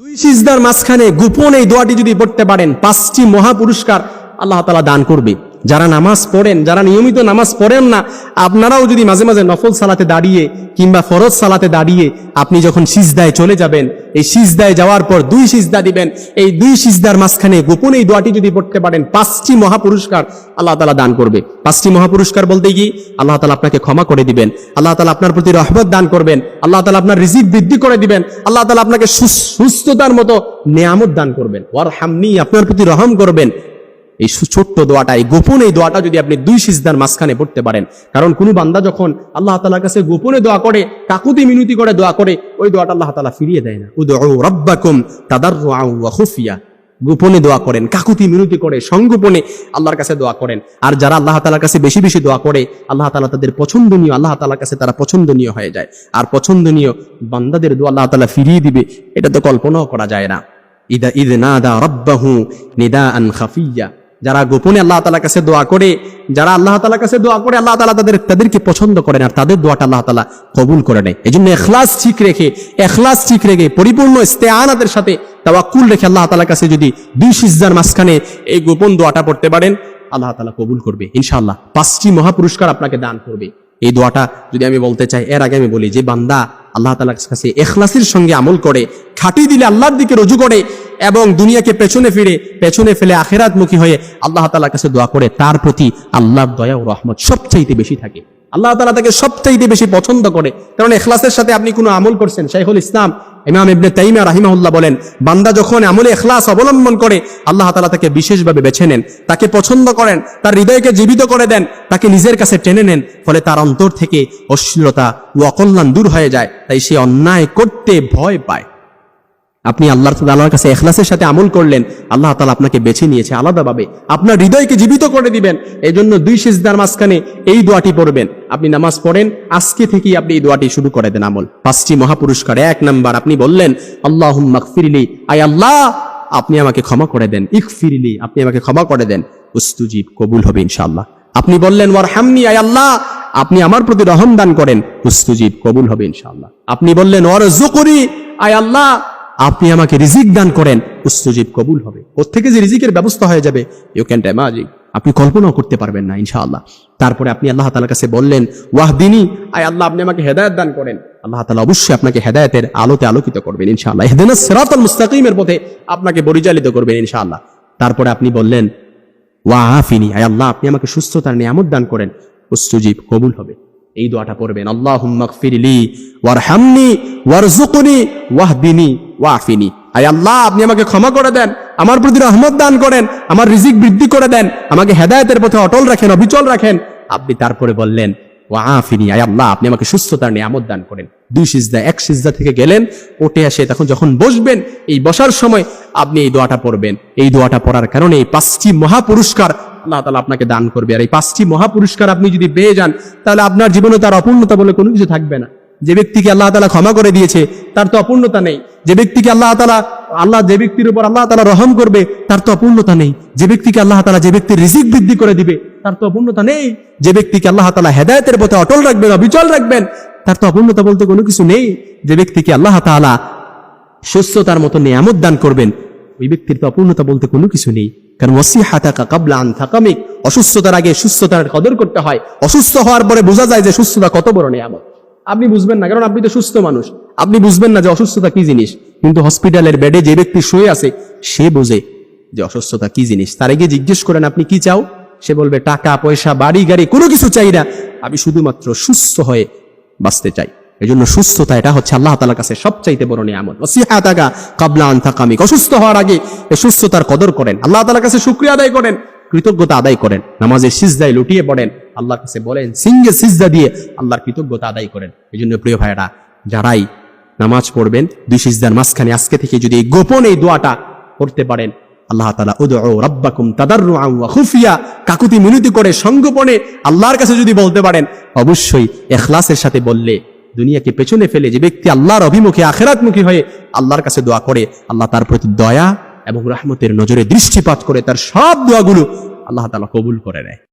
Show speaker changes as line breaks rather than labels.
দুই সিজদার মাঝখানে গোপন এই দোয়াটি যদি পড়তে পারেন, পাঁচটি মহা পুরস্কার আল্লাহ তালা দান করবে। যারা নামাজ পড়েন, যারা নিয়মিত নামাজ পড়েন না, আপনারাও যদি মাঝে মাঝে নফল সালাতে দাঁড়িয়ে কিংবা ফরজ সালাতে দাঁড়িয়ে আপনি যখন সিজদায় চলে যাবেন এই সিজদায় যাওয়ার পর দুই সিজদা দিবেন। এই দুই সিজদার মাঝখানে গোপনে এই দোয়াটি যদি পড়তে পারেন, পাঁচটি মহাপুরস্কার আল্লাহ তালা দান করবে। পাঁচটি মহাপুরস্কার বলতে গিয়ে আল্লাহ তালা আপনাকে ক্ষমা করে দিবেন। আল্লাহ তালা আপনার প্রতি রহমত দান করবেন। আল্লাহ তালা আপনার রিজিক বৃদ্ধি করে দিবেন। আল্লাহ তালা আপনাকে সুস্থতার মতো নেয়ামত দান করবেন। ওয়ার হামনি আপনার প্রতি রহম করবেন। এই ছোট্ট দোয়াটা, এই গোপন এই দোয়াটা যদি আপনি দুই সিজদার মাঝখানে পড়তে পারেন। কারণ কোন বান্দা যখন আল্লাহ তালার কাছে গোপনে দোয়া করে, কাকুতি মিনতি করে দোয়া করে, ওই দোয়াটা আল্লাহ তালা ফিরিয়ে দেয় না। ওয়া খুফিয়া। গোপনে দোয়া করেন, কাকুতি মিনতি করে, সংগোপনে আল্লাহর কাছে দোয়া করেন। আর যারা আল্লাহ তালার কাছে বেশি বেশি দোয়া করে, আল্লাহ তালা তাদের পছন্দনীয়, আল্লাহ তালার কাছে তারা পছন্দনীয় হয়ে যায়। আর পছন্দনীয় বান্দাদের দোয়া আল্লাহ তালা ফিরিয়ে দিবে, এটা তো কল্পনাও করা যায় না। ইদা ইদ নাদা রব্বাহু নিদা আন খাফিয়া। যারা গোপনে আল্লাহ তালার কাছে দোয়া করে, যারা আল্লাহ তালার কাছে দোয়া করে, আল্লাহ তালা তাদের, তাদেরকে পছন্দ করেন আর তাদের দোয়াটা আল্লাহ তালা কবুল করে নেয়। এই জন্য এখলাস ঠিক রেখে, এখলাস ঠিক রেখে, পরিপূর্ণ ইস্তেআনাতের সাথে তাওয়াক্কুল রেখে আল্লাহ তালার কাছে যদি দুই সিজদার মাঝখানে এই গোপন দোয়াটা পড়তে পারেন, আল্লাহ তালা কবুল করবে, ইনশাআল্লাহ। পাঁচটি মহাপুরস্কার আপনাকে দান করবে। এই দোয়াটা যদি আমি বলতে চাই, এর আগে আমি বলি যে, বান্দা আল্লাহ তালার কাছে এখলাসির সঙ্গে আমল করে, খাটি দিলে আল্লাহর দিকে রুজু করে এবং দুনিয়াকে পেছনে ফিরে, পেছনে ফেলে আখেরাতমুখী হয়ে আল্লাহ তালার কাছে দোয়া করে, তার প্রতি আল্লাহর দয়া ও রহমত সবচাইতে বেশি থাকে। আল্লাহ তালা তাকে সবচাইতে বেশি পছন্দ করে। কারণ এখলাসের সাথে আপনি কোনো আমল করছেন, শাইখুল ইসলাম, ইমাম ইবনে তাইমিয়া রাহিমাহুল্লাহ বলেন, বান্দা যখন আমলে এখলাস অবলম্বন করে, আল্লাহ তালা তাকে বিশেষভাবে বেছে নেন। তাকে পছন্দ করেন, তার হৃদয়কে জীবিত করে দেন, তাকে নিজের কাছে টেনে নেন, ফলে তার অন্তর থেকে অশ্লীলতা ও অকল্যাণ দূর হয়ে যায়, তাই সে অন্যায় করতে ভয় পায়। আপনি আল্লাহ আল্লাহর কাছে এখলাসের সাথে আমল করলেন, আল্লাহ তালা আপনাকে বেছে নিয়েছে আলাদাভাবে। আপনার হৃদয়কে জীবিত করে দিবেন এই জন্য দুই সিজদার মাঝখানে এই দোয়াটি পড়বেন। আপনি নামাজ পড়েন, আজকে থেকেই আপনি এই দোয়াটি শুরু করে দেন আমল। পাঁচটি মহাপুরস্কার, এক নাম্বার আপনি বললেন আল্লাহ ফিরলি আই আল্লাহ, আপনি আমাকে ক্ষমা করে দেন। ইক ফিরলি আপনি আমাকে ক্ষমা করে দেন। উস্তুজিব, কবুল হবে ইনশাআল্লাহ। আপনি বললেন ওয়ার হামনি আই আল্লাহ। আপনি আমার প্রতি রহম দান করেন। উস্তুজিব, কবুল হবে ইনশাআল্লাহ। আপনি বললেন ওয়ার জুকরি আয় আল্লাহ, আপনি আমাকে রিজিক দান করেন। উস্তুজিব, কবুল হবে। ওর থেকে যে রিজিকের ব্যবস্থা হয়ে যাবে? ইউ ক্যান ইমাজিন আপনি কল্পনাও করতে পারবেন না, ইনশাআল্লাহ। তারপরে আপনি আল্লাহ তালার কাছে বললেন, ওয়াহদিনী, আয় আল্লাহ, আপনি আমাকে হেদায়ত দান করেন। আল্লাহ তালা অবশ্যই আপনাকে হেদায়তের আলোতে আলোকিত করবেন, ইনশাআল্লাহ। হেদিনা সিরাতাল মুস্তাকিমের পথে আপনাকে পরিচালিত করবেন, ইনশাআল্লাহ। তারপরে আপনি বললেন ওয়া আফিনি আয় আল্লাহ, আপনি আমাকে সুস্থতার নিয়ামত দান করেন। উস্তুজিব, কবুল হবে। এই দোয়াটা পড়বেন, আল্লাহুম্মা গফিরলি ওয়ারহামনি ওয়ারজুকনি ওয়াহদিনি ওয়াফিনি আয় আল্লাহ, আপনি আমাকে ক্ষমা করে দেন। আমার প্রতি রহমত দান করেন, আমার রিজিক বৃদ্ধি করে দেন, আমাকে হেদায়তের পথে অটল রাখেন, অবিচল রাখেন। আপনি তারপরে বললেন ওয়াফিনি আয় আল্লাহ, আপনি আমাকে সুস্থতার নিয়ামত দান করেন। দুই সিজদা, এক সিজদা থেকে গেলেন ওটে আসে তখন যখন বসবেন, এই বসার সময় আপনি এই দোয়াটা পড়বেন। এই দোয়াটা পড়ার কারণে এই পাঁচটি মহাপুরস্কার আল্লাহ তালা আপনাকে দান করবে। আর এই পাঁচটি মহাপুরস্কার আপনি যদি পেয়ে যান, তাহলে আপনার জীবনে তার অপূর্ণতা বলে কোনো কিছু থাকবে না। যে ব্যক্তিকে আল্লাহ তালা ক্ষমা করে দিয়েছে, তার তো অপূর্ণতা নেই। যে ব্যক্তিকে আল্লাহ তালা আল্লাহ যে ব্যক্তির উপর আল্লাহ তালা রহম করবে, তার তো অপূর্ণতা নেই। যে ব্যক্তিকে আল্লাহ তালা যে ব্যক্তির রিজিক বৃদ্ধি করে দিবে, তার তো অপূর্ণতা নেই। যে ব্যক্তিকে আল্লাহ তালা হেদায়তের পথে অটল রাখবেন, অবিচল রাখবেন, তার তো অপূর্ণতা বলতে কোনো কিছু নেই। যে ব্যক্তিকে আল্লাহ তালা সুস্থতার মতো নিয়ামত দান করবেন, ওই ব্যক্তির তো অপূর্ণতা বলতে কোনো কিছু নেই। কারণ ওসিহাতাকা কাবলা আন থাকামিক, অসুস্থতার আগে সুস্থতার কদর করতে হয়। অসুস্থ হওয়ার পরে বোঝা যায় যে সুস্থতা কত বড় নিয়ামত। আপনি বুঝবেন না, কারণ আপনি তো সুস্থ মানুষ। আপনি বুঝবেন না যে অসুস্থতা কি জিনিস। কিন্তু হসপিটালের বেডে যে ব্যক্তি শুয়ে আছে, সে বোঝে যে অসুস্থতা কি জিনিস। তার আগে জিজ্ঞেস করেন, আপনি কি চাও? সে বলবে, টাকা, পয়সা, বাড়ি, গাড়ি, কোনো কিছু চাই না। আমি শুধুমাত্র সুস্থ হয়ে বাঁচতে চাই। এই জন্য সুস্থতা, এটা হচ্ছে আল্লাহ তালার কাছে সবচাইতে বড় নিয়ামত। ওসিহাতাকা কাবলা আন থাকামিক অসুস্থ হওয়ার আগে এই সুস্থতার কদর করেন। আল্লাহ তালার কাছে শুক্রিয়া আদায় করেন। কৃতজ্ঞতা আদায় করেন। নামাজের সিজদায় লুটিয়ে পড়েন। আল্লাহর কাছে বলেন সিঙ্গে সিজদা দিয়ে আল্লাহর কৃতজ্ঞতা আদায় করেন। এই জন্য প্রিয় ভাইরা যারাই নামাজ পড়বেন, দুই সিজদার মাঝখানে আজকে থেকে যদি এই গোপন এই দোয়াটা করতে পারেন, আল্লাহ তালা উদউ রাব্বাকুম তাদাররুআন ওয়া খুফিয়া কাকুতি মিনতি করে সংগোপনে আল্লাহর কাছে যদি বলতে পারেন, অবশ্যই এখলাসের সাথে বললে, দুনিয়াকে পেছনে ফেলে যে ব্যক্তি আল্লাহর অভিমুখে আখেরাতমুখী আল্লাহর কাছে দোয়া করে, আল্লাহ তার প্রতি দয়া এবং রহমতের নজরে দৃষ্টিপাত করে তার সব দোয়াগুলো আল্লাহ তালা কবুল করে নেয়।